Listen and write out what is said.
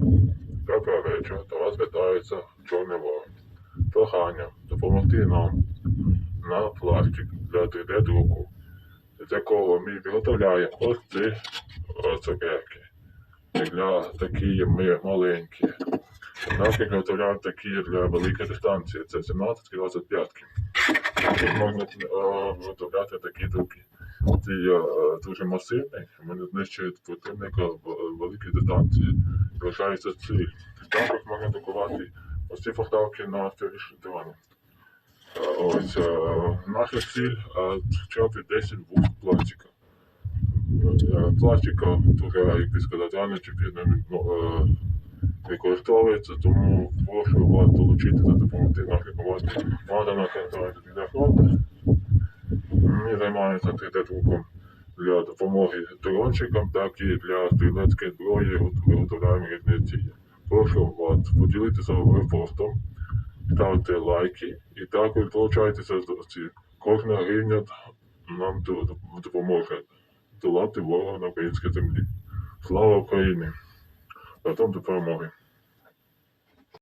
Доброго вечора. До вас звертається Чорний Ворог. Прохання допомогти нам на пластик для 3D-друку, з якого ми виготовляємо ось ці е, цукерки. Для такі ми маленькі. Нас виготовляємо такі для великої дистанції. Це 17 і 25. Можна е, виготовляти такі друки. Ці е, дуже масивні, вони знищують противника в великій дистанції. Залишається ціль. Також можна друкувати ось ці поставки на сторіч дивані. Ось е, наша ціль е, б 10 вух пластика. Е, Пластика дуже, як би сказати, рано чи пізно ну, е, використовується, тому прошу вас долучитися, допомогти нашій команді. Команда наша називається Підрахунок. Ми займаємося 3D-друком для допомоги дрончикам, так і для стрілецької зброї виготовляємо різні цілі. Прошу вас поділитися репостом, ставити лайки і також долучайтеся з ці. Кожна гривня нам до- до- допоможе долати ворога на українській землі. Слава Україні! Разом до перемоги!